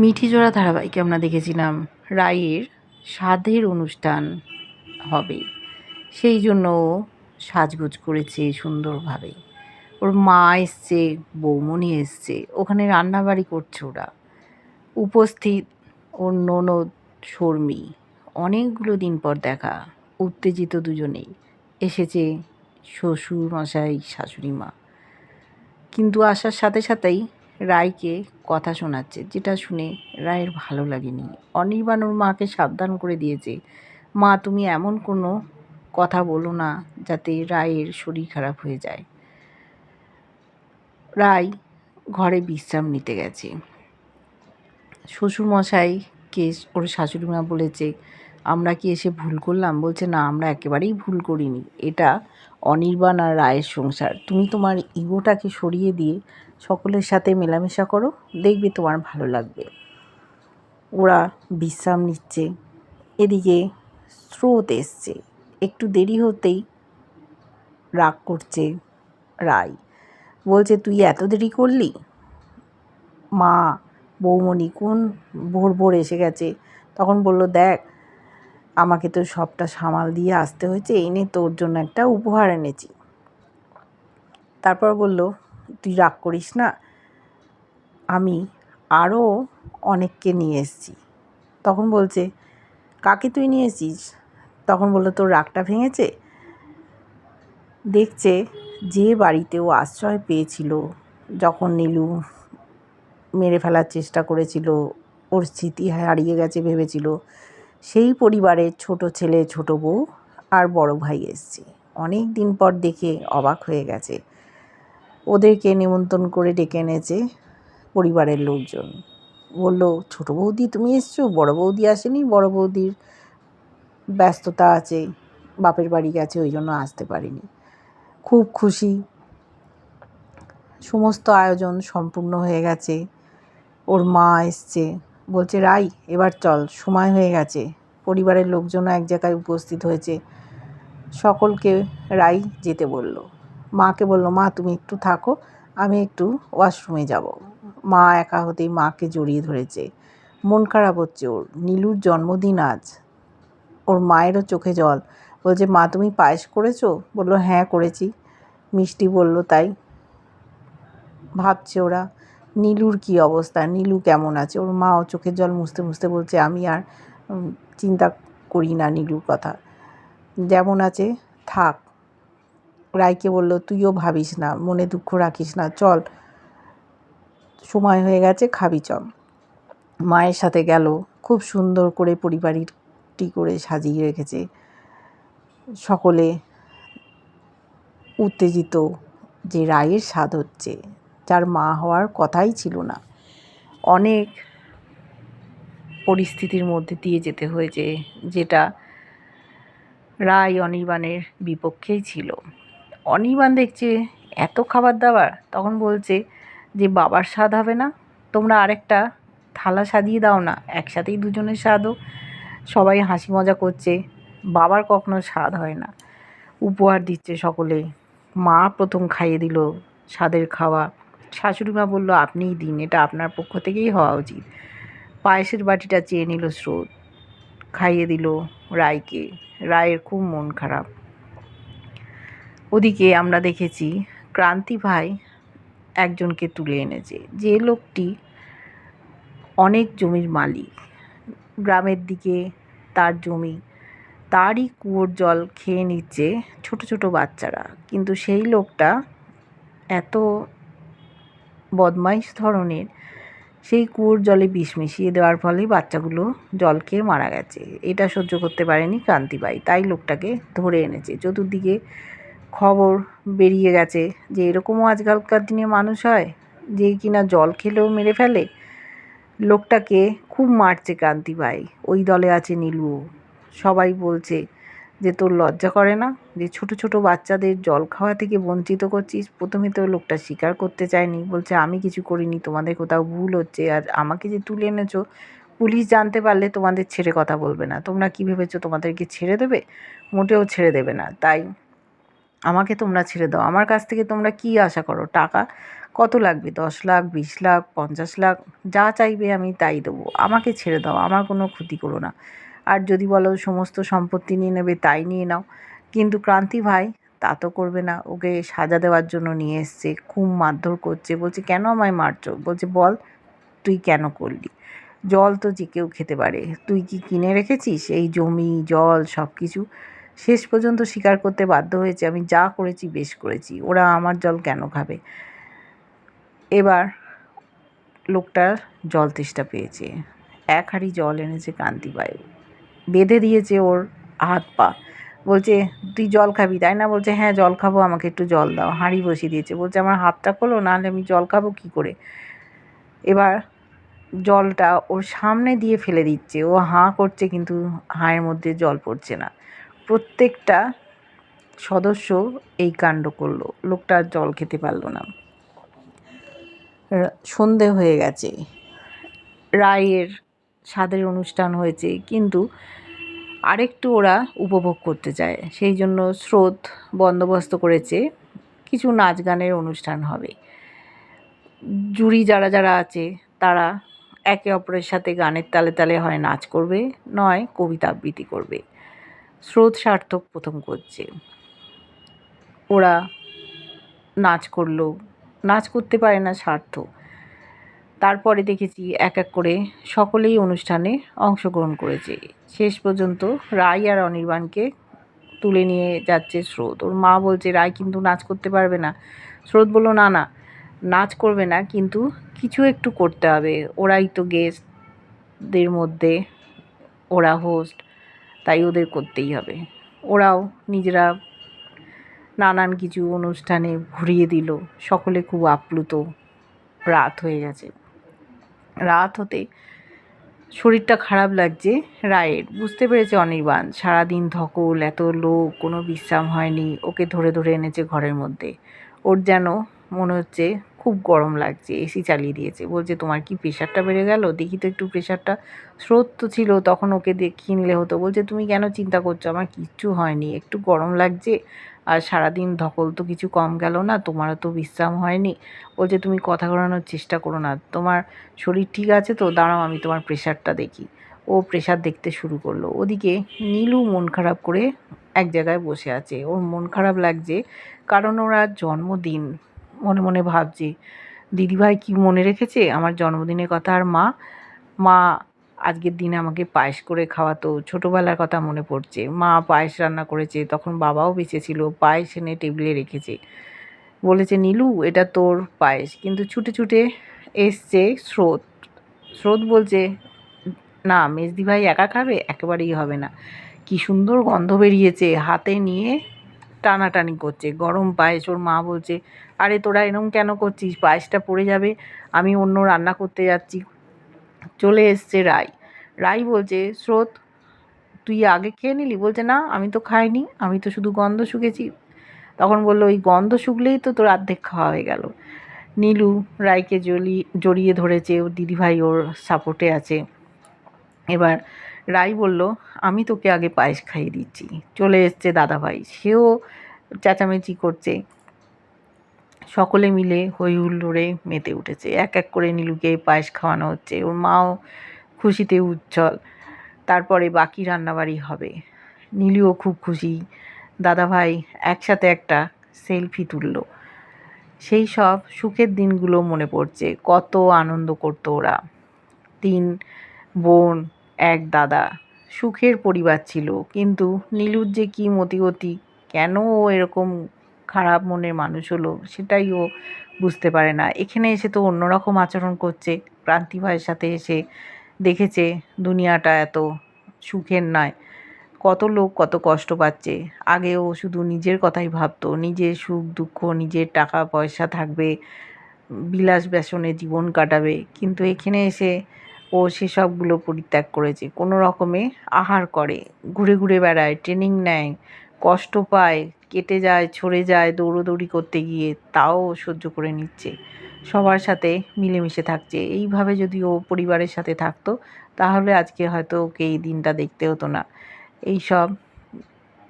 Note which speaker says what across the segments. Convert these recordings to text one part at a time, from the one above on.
Speaker 1: মিঠি জোড়া ধারাবাহিকে আমরা দেখেছিলাম রায়ের স্বাদের অনুষ্ঠান হবে। সেই জন্য সাজগোজ করেছে সুন্দরভাবে। ওর মা এসছে বৌমনি এসছে, ওখানে রান্নাবাড়ি করছে ওরা। উপস্থিত ওর ননদ শর্মী। অনেকগুলো দিন পর দেখা, উত্তেজিত দুজনেই। এসেছে শ্বশুর মশাই শাশুড়ি মা কিন্তু আসার সাথে সাথেই রায়কে কথা শোনাচ্ছে, যেটা শুনে রায়ের ভালো লাগেনি। অনির্বাণ ওর মাকে সাবধান করে দিয়েছে, মা, তুমি এমন কোনো কথা বলো না যাতে রায়ের শরীর খারাপ হয়ে যায়। রায় ঘরে বিশ্রাম নিতে গেছে। শ্বশুরমশাইকে ওর শাশুড়ি মা বলেছে আমরা কি এসে ভুল করলাম? বলছে, না, আমরা একেবারেই ভুল করিনি। এটা অনির্বাণ আর রায়ের সংসার। তুমি তোমার ইগোটাকে সরিয়ে দিয়ে সকলের সাথে মেলামেশা করো, দেখবে তোমার ভালো লাগবে। ওরা বিশ্রাম নিচ্ছে। এদিকে স্রোত এসছে। একটু দেরি হতেই রাগ করছে রায়। বলছে, তুই এত দেরি করলি? মা, বৌমণি, কোন ভোর ভোর এসে গেছে? তখন বলল, দেখ আমাকে তো সবটা সামাল দিয়ে আসতে হয়েছে এনে তোর জন্য একটা উপহার এনেছি। তারপর বলল, তুই রাগ করিস না, আমি আরও অনেককে নিয়ে এসেছি। তখন বলছে, কাকে তুই নিয়ে এসেছিস? তখন বলল, তোর রাগটা ভেঙেছে? দেখছে যে বাড়িতে ও আশ্রয় পেয়েছিল, যখন নীলু মেরে ফেলার চেষ্টা করেছিল, ওর স্মৃতি হারিয়ে গেছে ভেবেছিল সেই পরিবারের ছোট ছেলে, ছোট বউ আর বড় ভাই এসছে। অনেক দিন পর দেখে অবাক হয়ে গেছে। ওদেরকে নিমন্ত্রণ করে ডেকে এনেছে পরিবারের লোকজন। বলল, ছোট বৌদি, তুমি এসছো? বড় বৌদি আসেনি? বড় বৌদির ব্যস্ততা আছে, বাপের বাড়ি গেছে, ওই জন্য আসতে পারিনি। খুব খুশি। সমস্ত আয়োজন সম্পূর্ণ হয়ে গেছে। ওর মা এসছে। বলছে, রাই, এবার চল, সময় হয়ে গেছে। পরিবারের লোকজনও এক জায়গায় উপস্থিত হয়েছে। সকলকে রাই যেতে বলল। মাকে বলল, মা, তুমি একটু থাকো, আমি একটু ওয়াশরুমে যাব। মা একা হতেই মাকে জড়িয়ে ধরেছে। মন খারাপ হচ্ছে ওর। নীলুর জন্মদিন আজ। ওর মায়েরও চোখে জল। বলছে, মা, তুমি পায়েস করেছ? বলল হ্যাঁ করেছি। মিষ্টি বলল, তাই। ভাবছে ওরা। নীলুর কি অবস্থা? নীলু কেমন আছে? ওর মাও চোখের জল মুছতে মুছতে বলছে, আমি আর চিন্তা করি না নীলুর কথা। যেমন আছে, থাক। রায়কে বলল, তুইও ভাবিস না, মনে দুঃখ রাখিস না, চল। সময় হয়ে গেছে, খাবি, চল। মায়ের সাথে গেল, খুব সুন্দর করে পরিবারটি করে সাজিয়ে রেখেছে। সকলে উত্তেজিত যে রায়ের স্বাদ হচ্ছে। যার মা হওয়ার কথাই ছিল না। অনেক পরিস্থিতির মধ্যে দিয়ে যেতে হয়েছে, যেটা রায় অনির্বাণের বিপক্ষেই ছিল। অনির্বাণ দেখছে, এত খাবার দাবার? তখন বলছে যে, বাবার স্বাদ হবে না, তোমরা আরেকটা থালা সাজিয়ে দাও না, একসাথেই দুজনের স্বাদও। সবাই হাসি মজা করছে, বাবার কখনো স্বাদ হয় না। উপহার দিচ্ছে সকলে, মা প্রথম খাইয়ে দিল স্বাদের খাওয়া। শাশুড়ি মা বলল, আপনিই দিন, এটা আপনার পক্ষ থেকেই হওয়া উচিত। পায়েসের বাটিটা চেয়ে নিল স্রোত, খাইয়ে দিল রায়কে। রায়ের খুব মন খারাপ। ওদিকে আমরা দেখেছি, ক্রান্তি ভাই একজনকে তুলে এনেছে। যে লোকটি অনেক জমির মালিক। গ্রামের দিকে তার জমি, তারই কুয়োর জল খেয়ে নিচ্ছে ছোট ছোট বাচ্চারা। কিন্তু সেই লোকটা এত বদমাইশ ধরনের। সেই কুয়োর জলে বিষ মিশিয়ে দেওয়ার ফলে বাচ্চাগুলো জল খেয়ে মারা গেছে। এটা সহ্য করতে পারেনি কান্তিবাই তাই লোকটাকে ধরে এনেছে। চতুর্দিকে খবর বেরিয়ে গেছে যে, এরকমও আজকালকার দিনে মানুষ হয় যে, কিনা জল খেলেও মেরে ফেলে? লোকটাকে খুব মারছে কান্তিবাই ওই দলে আছে নীলু সবাই বলছে যে তোর লজ্জা করে না? যে ছোট ছোট বাচ্চাদের জল খাওয়া থেকে বঞ্চিত করছিস? প্রথমে তো লোকটা স্বীকার করতে চায়নি। বলছে, আমি কিছু করিনি, তোমাদের কোথাও ভুল হচ্ছে। আর আমাকে যে তুলে এনেছো, পুলিশ জানতে পারলে তোমাদের ছেড়ে কথা বলবে না। তোমরা কী ভেবেছো, তোমাদেরকে ছেড়ে দেবে? মোটেও ছেড়ে দেবে না। তাই আমাকে তোমরা ছেড়ে দাও। আমার কাছ থেকে তোমরা কী আশা করো? টাকা? কত লাগবে? দশ লাখ, বিশ লাখ, পঞ্চাশ লাখ? যা চাইবে আমি তাই দেবো। আমাকে ছেড়ে দাও। আমার কোনো ক্ষতি করো না। আর যদি বলো সমস্ত সম্পত্তি নিয়ে নেবে, তাই নিয়ে নাও। কিন্তু ক্রান্তি ভাই, তা তো করবে না। ওকে সাজা দেওয়ার জন্য নিয়ে এসছে, খুব মারধর করছে। বলছে, কেন আমায় মারছো? বলছে, বল, তুই কেন করলি? জল তো যে কেউ খেতে পারে। তুই কি কিনে রেখেছিস? এই জমি, জল সব কিছু শেষ পর্যন্ত স্বীকার করতে বাধ্য হয়েছে, আমি যা করেছি, বেশ করেছি। ওরা আমার জল কেন খাবে? এবার লোকটার জল তেষ্টা পেয়েছে। এক হাঁড়ি জল এনেছে কান্তিবাই বেঁধে দিয়েছে ওর হাত পা। বলছে, তুই জল খাবি? তাই না? বলছে হ্যাঁ জল খাব, আমাকে একটু জল দাও। হাঁড়ি বসিয়ে দিয়েছে। বলছে, আমার হাতটা খোলো, নাহলে আমি জল খাব কী করে? এবার জলটা ওর সামনে দিয়ে ফেলে দিচ্ছে। ও হাঁ করছে, কিন্তু হাঁয়ের মধ্যে জল পড়ছে না। প্রত্যেকটা সদস্য এই কাণ্ড করল। লোকটা জল খেতে পারল না। সন্ধে হয়ে গেছে। রায়ের স্বাদের অনুষ্ঠান হয়েছে, কিন্তু আরেকটু ওরা উপভোগ করতে চায়। সেই জন্য স্রোত বন্দোবস্ত করেছে, কিছু নাচ গানের অনুষ্ঠান হবে। জুরি যারা যারা আছে, তারা একে অপরের সাথে গানের তালে তালে হয় নাচ করবে, নয় কবিতা আবৃত্তি করবে। স্রোত সার্থক প্রথম করছে। ওরা নাচ করল নাচ করতে পারে না সার্থক। তারপরে দেখেছি এক এক করে সকলেই অনুষ্ঠানে অংশগ্রহণ করেছে। শেষ পর্যন্ত রায় আর অনির্বাণকে তুলে নিয়ে যাচ্ছে স্রোত। ওর মা বলছে রায় কিন্তু নাচ করতে পারবে না। স্রোত বলল, না না, নাচ করবে না, কিন্তু কিছু একটু করতে হবে। ওরাই তো গেস্টদের মধ্যে, ওরা হোস্ট তাই ওদের করতেই হবে। ওরাও নিজেরা নানান কিছু অনুষ্ঠানে ঘুরিয়ে দিল। সকলে খুব আপ্লুত, রাত হয়ে গেছে। রাত হতে। শরীরটা খারাপ লাগছে। রায়ের, বুঝতে পেরেছে অনির্বাণ, সারাদিন ধকল, এত লোক, কোনো বিশ্রাম হয়নি, ওকে ধরে ধরে এনেছে ঘরের মধ্যে। ওর যেন মনে হচ্ছে খুব গরম লাগছে, এসি চালিয়ে দিয়েছে। বলছে, তোমার কি প্রেশারটা বেড়ে গেল? দেখি তো একটু প্রেশারটা। স্রোত তো ছিল, তখন ওকে দেখিয়ে নিলে হতো। বলছে, তুমি কেন চিন্তা করছ? আমার কিচ্ছু হয়নি। একটু গরম লাগছে আর সারাদিন ধকল তো কিছু কম গেল না, তোমারও তো বিশ্রাম হয়নি। বলছে, তুমি কথা ঘোরানোর চেষ্টা করো না, তোমার শরীর ঠিক আছে তো? দাঁড়াও, আমি তোমার প্রেশারটা দেখি। ও প্রেশার দেখতে শুরু করল। ওদিকে নীলু মন খারাপ করে এক জায়গায় বসে আছে। ওর মন খারাপ লাগছে কারণ ওর জন্মদিন। মনে মনে ভাবছে, দিদিভাই কি মনে রেখেছে? আমার জন্মদিনের কথা আর মা মা আজকের দিনে আমাকে পায়েস করে খাওয়াতো, ছোটোবেলার কথা মনে পড়ছে। মা পায়েস রান্না করেছে, তখন বাবাও বেঁচে ছিল, পায়েস এনে টেবিলে রেখেছে। বলেছে, নীলু, এটা তোর পায়েস। কিন্তু ছুটে ছুটে এসছে স্রোত। স্রোত বলছে, না, মেজদি ভাই একা খাবে, একেবারেই হবে না। কি সুন্দর গন্ধ বেরিয়েছে, হাতে নিয়ে টানাটানি করছে। গরম পায়েস। ওর মা বলছে, আরে, তোরা এরম কেন করছিস? পায়েসটা পড়ে যাবে। আমি অন্য রান্না করতে যাচ্ছি। চলে এসছে রাই। রাই বলছে, স্রোত, তুই আগে খেয়ে নিলি? বলছে, না, আমি তো খাইনি, আমি তো শুধু গন্ধ শুকেছি। তখন বলল, ওই গন্ধ শুকলেই তো তোর অর্ধেক খাওয়া হয়ে গেল। নীলু রায়কে জলি জড়িয়ে ধরেছে, ওর দিদিভাই ওর সাপোর্টে আছে। এবার রাই বলল, আমি তোকে আগে পায়েস খাইয়ে দিচ্ছি। চলে এসছে দাদাভাই, সেও চেঁচামেচি করছে। সকলে মিলে হই হুল্লোড়ে মেতে উঠেছে। এক এক করে নীলুকে পায়েস খাওয়ানো হচ্ছে। ওর মাও খুশিতে উজ্জ্বল। তারপরে বাকি রান্নাবাড়ি হবে। নীলুও খুব খুশি। দাদাভাই একসাথে একটা সেলফি তুললো। সেই সব সুখের দিনগুলো মনে পড়ছে। কত আনন্দ করতো ওরা। তিন বোন, এক দাদা। সুখের পরিবার ছিল। কিন্তু নীলুর যে কী মতিগতি, কেন ও এরকম খারাপ মনের মানুষ হলো, সেটাই ও বুঝতে পারে না। এখানে এসে তো অন্যরকম আচরণ করছে। ক্রান্তি ভাইয়ের সাথে এসে দেখেছে দুনিয়াটা এত সুখের নয়। কত লোক কত কষ্ট পাচ্ছে। আগে ও শুধু নিজের কথাই ভাবতো, নিজের সুখ, দুঃখ, নিজের টাকা, পয়সা থাকবে, বিলাস ব্যসনে জীবন কাটাবে। কিন্তু এখানে এসে ও সেসবগুলো পরিত্যাগ করেছে। কোনো রকমে আহার করে, ঘুরে ঘুরে বেড়ায় ট্রেনিং নেয় কষ্ট পায়, কেটে যায়, ছড়ে যায় দৌড়োদৌড়ি করতে গিয়ে, তাও সহ্য করে নিচ্ছে। সবার সাথে মিলেমিশে থাকছে। এইভাবে যদি ও পরিবারের সাথে থাকতো, তাহলে আজকে হয়তো ওকে এই দিনটা দেখতে হতো না। এই সব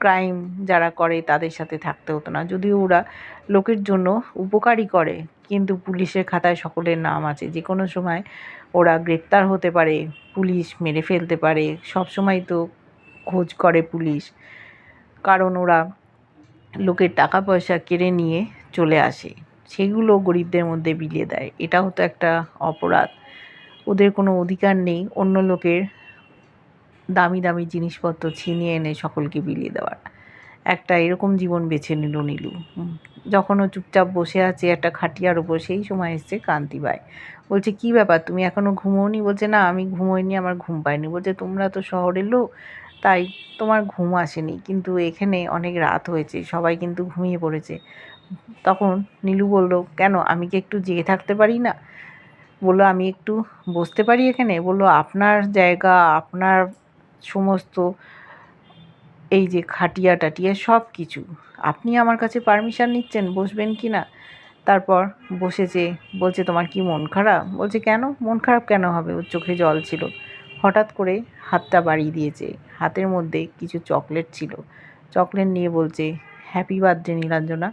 Speaker 1: ক্রাইম যারা করে, তাদের সাথে থাকতে হতো না। যদিও ওরা লোকের জন্য উপকারই করে, কিন্তু পুলিশের খাতায় সকলের নাম আছে যে কোনো সময় ওরা গ্রেপ্তার হতে পারে, পুলিশ মেরে ফেলতে পারে সব সময় তো খোঁজ করে পুলিশ। কারণ ওরা লোকের টাকা পয়সা কেড়ে নিয়ে চলে আসে। সেগুলো গরিবদের মধ্যে বিলিয়ে দেয়। এটা হতো একটা অপরাধ। ওদের কোনো অধিকার নেই। অন্য লোকের দামি দামি জিনিসপত্র ছিনিয়ে এনে সকলকে বিলিয়ে দেওয়ার। একটা এরকম জীবন বেছে নিল নীলু। হুম। যখন ও চুপচাপ বসে আছে একটা খাটিয়ার উপর সেই সময় এসছে কান্তিবাই বলছে, কি ব্যাপার? তুমি এখনও ঘুমোওনি? বলছে, না, আমি ঘুমোইনি, আমার ঘুম পাইনি বলছে, তোমরা তো শহরের লোক তাই তোমার ঘুম আসেনি। কিন্তু এখানে অনেক রাত হয়েছে, সবাই কিন্তু ঘুমিয়ে পড়েছে। তখন নীলু বলল, কেন, আমি কি একটু জেগে থাকতে পারি না? বলল, আমি একটু বসতে পারি এখানে? বলল, আপনার জায়গা, আপনার সমস্ত এই যে খাটিয়া টাটিয়া সব কিছু, আপনি আমার কাছে পারমিশন নিচ্ছেন, বসবেন কি না? তারপর বসেছে, বলছে, তোমার কি মন খারাপ? বলছে, কেন? মন খারাপ কেন হবে? ওর চোখে জল ছিল। হঠাৎ করে হাতটা বাড়িয়ে দিয়েছে। হাতের মধ্যে কিছু চকলেট ছিল। চকলেট নিয়ে বলছে হ্যাপি বার্থডে নীলাঞ্জনা।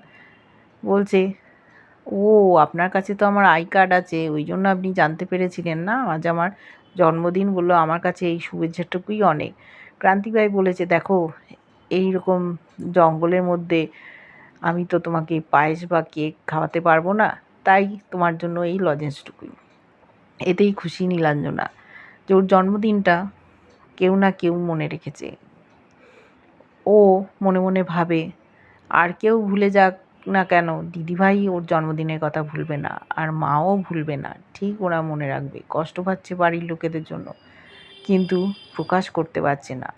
Speaker 1: বলছে, ও, আপনার কাছে তো আমার আই কার্ড আছে, ওই জন্য আপনি জানতে পেরেছিলেন না? আজ আমার জন্মদিন বলল, আমার কাছে এই শুভেচ্ছাটুকুই অনেক। ক্রান্তিভাই বলেছে, দেখো এই রকম জঙ্গলের মধ্যে আমি তো তোমাকে পায়েস বা কেক খাওয়াতে পারব না, তাই তোমার জন্য এই লজেন্সটুকুই। এতেই খুশি নীলাঞ্জনা। যে ওর জন্মদিনটা কেউ না কেউ মনে রেখেছে। ও মনে মনে ভাবে, আর কেউ ভুলে যাক না কেন, দিদিভাই ওর জন্মদিনের কথা ভুলবে না, আর মাও ভুলবে না। ঠিক ওরা মনে রাখবে, কষ্ট পাচ্ছে বাড়ির লোকেদের জন্য, কিন্তু প্রকাশ করতে পারছে না।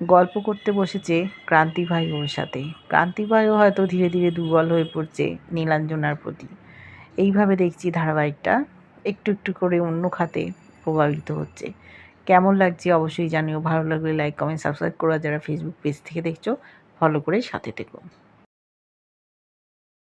Speaker 1: গল্প করতে বসেছে ক্রান্তি ভাই ওর সাথে। ক্রান্তি ভাইও হয়তো ধীরে ধীরে দুর্বল হয়ে পড়ছে নীলাঞ্জনার প্রতি। এইভাবে দেখছি ধারাবাহিকটা, একটু একটু করে অন্য খাতে প্রভাবিত হচ্ছে। কেমন লাগছে অবশ্যই জানিও। ভালো লাগলে লাইক কমেন্ট সাবস্ক্রাইব করো। যারা ফেসবুক পেজ থেকে দেখছ ফলো করে সাথে থেকো।